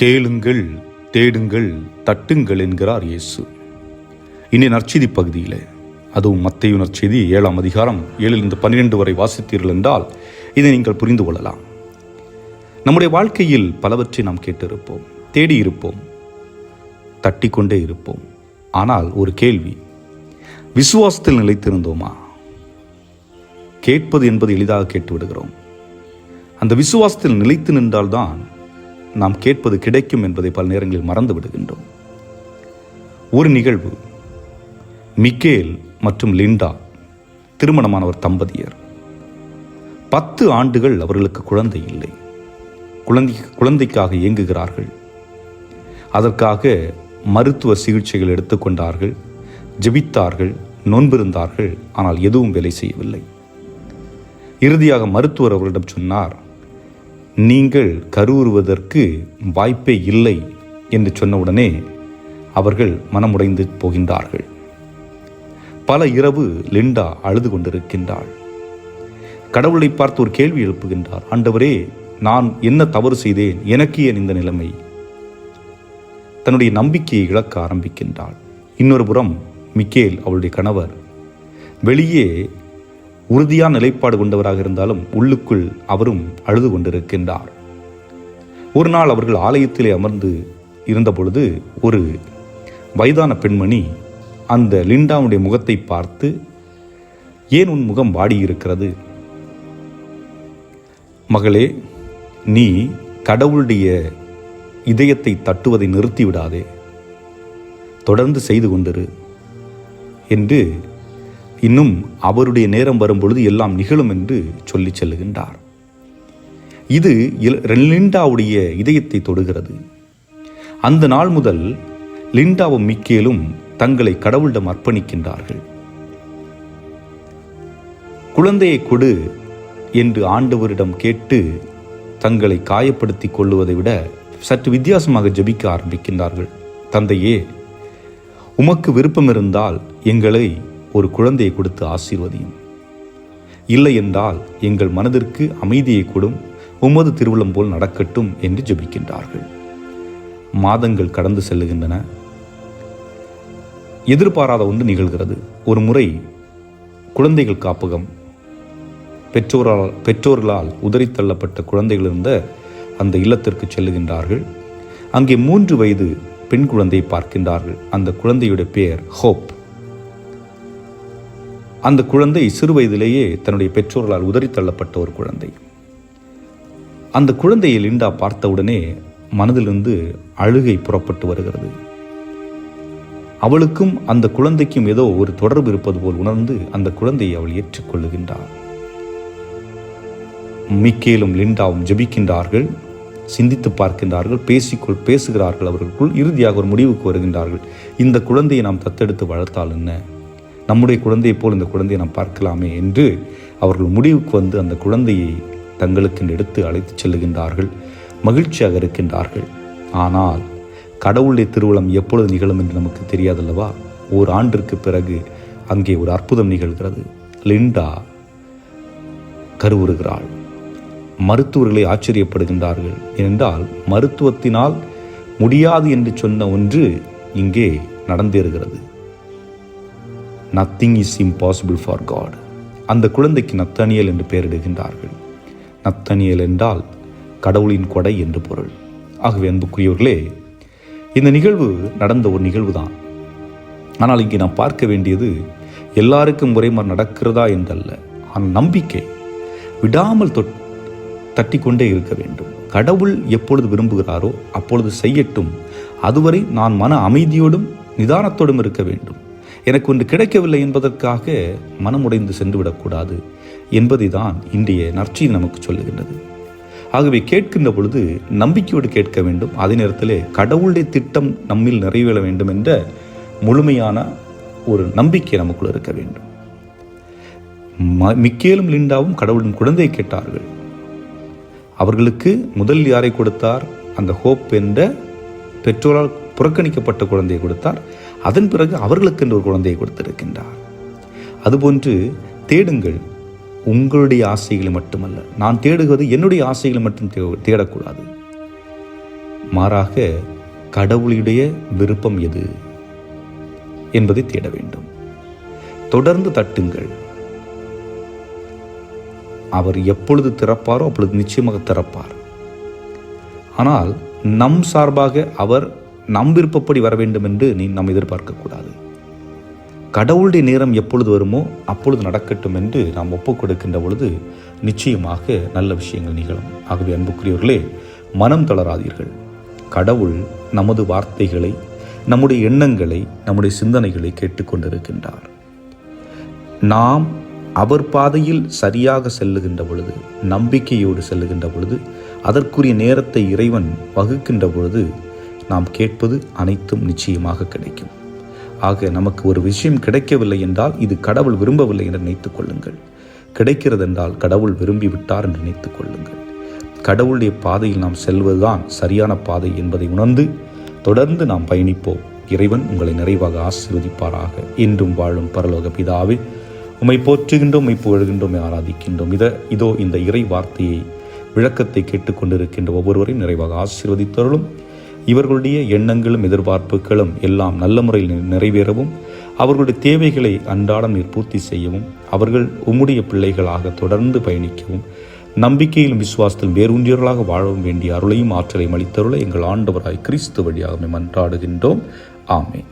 கேளுங்கள் தேடுங்கள் தட்டுங்கள் என்கிறார் இயேசு. இனி நற்செய்தி பகுதியில் அதுவும் மத்தையு நற்செய்தி ஏழாம் அதிகாரம் ஏழிலிருந்து பன்னிரெண்டு வரை வாசித்தீர்கள் என்றால் இதை நீங்கள் புரிந்து கொள்ளலாம். நம்முடைய வாழ்க்கையில் பலவற்றை நாம் கேட்டிருப்போம் தேடி இருப்போம் தட்டிக்கொண்டே இருப்போம். ஆனால் ஒரு கேள்வி விசுவாசத்தில் நிலைத்திருந்தோமா? கேட்பது என்பது எளிதாக கேட்டு விடுகிறோம் அந்த விசுவாசத்தில் நிலைத்து நின்றால்தான் நாம் கேட்பது கிடைக்கும் என்பதை பல நேரங்களில் மறந்து விடுகின்றோம் ஒரு நிகழ்வு மிக்கேல் மற்றும் லிண்டா திருமணமானவர் தம்பதியர். பத்து ஆண்டுகள் அவர்களுக்கு குழந்தை இல்லை. குழந்தை குழந்தைக்காக இயங்குகிறார்கள். அதற்காக மருத்துவ சிகிச்சைகள் எடுத்துக்கொண்டார்கள் ஜெபித்தார்கள் நோன்பிருந்தார்கள் ஆனால் எதுவும் வேலை செய்யவில்லை. இறுதியாக மருத்துவர் அவரிடம் சொன்னார் நீங்கள் கருவுறுவதற்கு வாய்ப்பே இல்லை என்று சொன்னவுடனே அவர்கள் மனமுடைந்து போகின்றார்கள். பல இரவு லிண்டா அழுது கொண்டிருக்கின்றாள். கடவுளை பார்த்து ஒரு கேள்வி எழுப்புகின்றார். ஆண்டவரே நான் என்ன தவறு செய்தேன்? எனக்கு ஏன் இந்த நிலைமை? தன்னுடைய நம்பிக்கையை இழக்க ஆரம்பிக்கின்றாள். இன்னொரு புறம் மிக்கேல் அவளுடைய கணவர் வெளியே உறுதியான நிலைப்பாடு கொண்டவராக இருந்தாலும் உள்ளுக்குள் அவரும் அழுது கொண்டிருக்கின்றார். ஒரு நாள் அவர்கள் ஆலயத்திலே அமர்ந்து இருந்தபொழுது ஒரு வயதான பெண்மணி அந்த லிண்டாவுடைய முகத்தை பார்த்து ஏன் உன் முகம் வாடியிருக்கிறது? மகளே நீ கடவுளுடைய இதயத்தை தட்டுவதை நிறுத்திவிடாதே. தொடர்ந்து செய்து கொண்டிரு என்று இன்னும் அவருடைய நேரம் வரும்பொழுது எல்லாம் நிகழும் என்று சொல்லி செல்லுகின்றார். இது லிண்டாவுடைய இதயத்தை தொடுகிறது. அந்த நாள் முதல் லிண்டாவும் மிக்கேலும் தங்களை கடவுளிடம் அர்ப்பணிக்கின்றார்கள். குழந்தையை கொடு என்று ஆண்டவரிடம் கேட்டு தங்களை காயப்படுத்திக் கொள்ளுவதை விட சற்று வித்தியாசமாக ஜெபிக்க ஆரம்பிக்கின்றார்கள். தந்தையே உமக்கு விருப்பம் இருந்தால் எங்களை ஒரு குழந்தையை கொடுத்து ஆசீர்வதியும். இல்லை என்றால் எங்கள் மனதிற்கு அமைதியை கொடும் உமது திருவிழம் போல் நடக்கட்டும் என்று ஜெபிக்கின்றார்கள். மாதங்கள் கடந்து செல்லுகின்றன. எதிர்பாராத ஒன்று நிகழ்கிறது. ஒரு முறை குழந்தைகள் காப்பகம். பெற்றோரால் பெற்றோர்களால் உதறித் தள்ளப்பட்ட குழந்தைகள் இருந்த அந்த இல்லத்திற்கு செல்லுகின்றார்கள். அங்கே மூன்று வயது பெண் குழந்தையை பார்க்கின்றார்கள். அந்த குழந்தையுடைய பெயர் ஹோப். அந்த குழந்தை சிறு வயதிலேயே தன்னுடைய பெற்றோர்களால் உதறித்தள்ளப்பட்ட ஒரு குழந்தை. அந்த குழந்தையை லிண்டா பார்த்தவுடனே மனதிலிருந்து அழுகை புறப்பட்டு வருகிறது. அவளுக்கும் அந்த குழந்தைக்கும் ஏதோ ஒரு தொடர்பு இருப்பது போல் உணர்ந்து அந்த குழந்தையை அவள் ஏற்றுக்கொள்ளுகின்றாள். மிக்கேலும் லிண்டாவும் ஜெபிக்கின்றார்கள் சிந்தித்து பார்க்கின்றார்கள் பேசிக்கொள் பேசுகிறார்கள் அவர்களுக்குள் இறுதியாக ஒரு முடிவுக்கு வருகின்றார்கள். இந்த குழந்தையை நாம் தத்தெடுத்து வளர்த்தால் என்ன? நம்முடைய குழந்தையை போல் இந்த குழந்தையை நாம் பார்க்கலாமே என்று அவர்கள் முடிவுக்கு வந்து அந்த குழந்தையை தங்களுக்கு எடுத்து அழைத்துச் செல்லுகின்றார்கள் மகிழ்ச்சியாக இருக்கின்றார்கள். ஆனால் கடவுளுடைய திருவிழம் எப்பொழுது நிகழும் என்று நமக்கு தெரியாதல்லவா? ஓர் ஆண்டிற்கு பிறகு அங்கே ஒரு அற்புதம் நிகழ்கிறது. லிண்டா கருவுறுகிறாள். மருத்துவர்களை ஆச்சரியப்படுகின்றார்கள். ஏனென்றால் மருத்துவத்தினால் முடியாது என்று சொன்ன ஒன்று இங்கே நடந்தேறுகிறது. Nothing is impossible for God அந்த குழந்தைக்கு நத்தனியல் என்று பெயரிடுகின்றார்கள். நத்தனியல் என்றால் கடவுளின் கொடை என்று பொருள். ஆகவே அன்புக்குரியவர்களே இந்த நிகழ்வு நடந்த ஒரு நிகழ்வு தான் ஆனால் இங்கே நாம் பார்க்க வேண்டியது எல்லாருக்கும் ஒரே மாதிரி நடக்கிறதா என்றல்ல. ஆனால் நம்பிக்கை விடாமல் தொட் தட்டிக்கொண்டே இருக்க வேண்டும். கடவுள் எப்பொழுது விரும்புகிறாரோ அப்பொழுது செய்யட்டும். அதுவரை நான் மன அமைதியோடும் நிதானத்தோடும் இருக்க வேண்டும். எனக்கு ஒன்று கிடைக்கவில்லை என்பதற்காக மனமுடைந்து சென்றுவிடக்கூடாது என்பதை தான் இன்றைய நற்செய்தி நமக்கு சொல்லுகின்றது. ஆகவே கேட்கின்ற பொழுது நம்பிக்கையோடு கேட்க வேண்டும். அதே நேரத்திலே கடவுளுடைய திட்டம் நம்மில் நிறைவேற வேண்டும் என்ற முழுமையான ஒரு நம்பிக்கை நமக்குள் இருக்க வேண்டும். ம- மிக்கேலும் லிண்டாவும் கடவுளின் குழந்தையை கேட்டார்கள். அவர்களுக்கு முதல் யாரை கொடுத்தார்? அந்த ஹோப் என்ற பெற்றோரால் புறக்கணிக்கப்பட்ட குழந்தையை கொடுத்தார். அதன் பிறகு அவர்களுக்கு என்று ஒரு குழந்தையை கொடுத்திருக்கின்றார். அதுபோன்று தேடுங்கள். உங்களுடைய ஆசைகளை மட்டுமல்ல நான் தேடுவது என்னுடைய ஆசைகளை மட்டும் தே- தேடக்கூடாது. மாறாக கடவுளுடைய விருப்பம் எது என்பதை தேட வேண்டும். தொடர்ந்து தட்டுங்கள். அவர் எப்பொழுது திறப்பாரோ அப்பொழுது நிச்சயமாக திறப்பார். ஆனால் நம் சார்பாக அவர் நம் விருப்பப்படி வர வேண்டும் என்று நீ நாம் எதிர்பார்க்கக்கூடாது. கடவுளுடைய நேரம் எப்பொழுது வருமோ அப்பொழுது நடக்கட்டும் என்று நாம் ஒப்புக் கொடுக்கின்ற பொழுது நிச்சயமாக நல்ல விஷயங்கள் நிகழும். ஆகவே அன்புக்குரியவர்களே மனம் தளராதீர்கள். கடவுள் நமது வார்த்தைகளை நம்முடைய எண்ணங்களை நம்முடைய சிந்தனைகளை கேட்டுக்கொண்டிருக்கின்றார் நாம் அவர் பாதையில் சரியாக செல்லுகின்ற பொழுது நம்பிக்கையோடு செல்லுகின்ற பொழுது அதற்குரிய நேரத்தை இறைவன் வகுக்கின்ற பொழுது நாம் கேட்பது அனைத்தும் நிச்சயமாக கிடைக்கும். ஆக நமக்கு ஒரு விஷயம் கிடைக்கவில்லை என்றால் இது கடவுள் விரும்பவில்லை என்று நினைத்துக் கொள்ளுங்கள். கிடைக்கிறதென்றால் கடவுள் விரும்பிவிட்டார் என்று நினைத்துக் கொள்ளுங்கள். கடவுளுடைய பாதையில் நாம் செல்வதுதான் சரியான பாதை என்பதை உணர்ந்து தொடர்ந்து நாம் பயணிப்போம். இறைவன் உங்களை நிறைவாக ஆசீர்வதிப்பாராக. இன்றும் வாழும் பரலோக பிதாவே உம்மை போற்றுகின்றோம் உமை புகழ்கின்றோம் ஆராதிக்கின்றோம். இத இதோ இந்த இறை வார்த்தையை விளக்கத்தை கேட்டுக்கொண்டிருக்கின்ற ஒவ்வொருவரையும் நிறைவாக ஆசீர்வதித்தருளும். இவர்களுடைய எண்ணங்களும் எதிர்பார்ப்புகளும் எல்லாம் நல்ல முறையில் நிறைவேறவும் அவர்களுடைய தேவைகளை அன்றாடம் நீர் பூர்த்தி செய்யவும் அவர்கள் உம்முடைய பிள்ளைகளாக தொடர்ந்து பயணிக்கவும் நம்பிக்கையிலும் விசுவாசத்திலும் வேரூன்றியவர்களாக வாழவும் வேண்டிய அருளையும் ஆற்றலையும் அளித்தருளை எங்கள் ஆண்டவராய் கிறிஸ்து வழியாக மன்றாடுகின்றோம் ஆமேன்.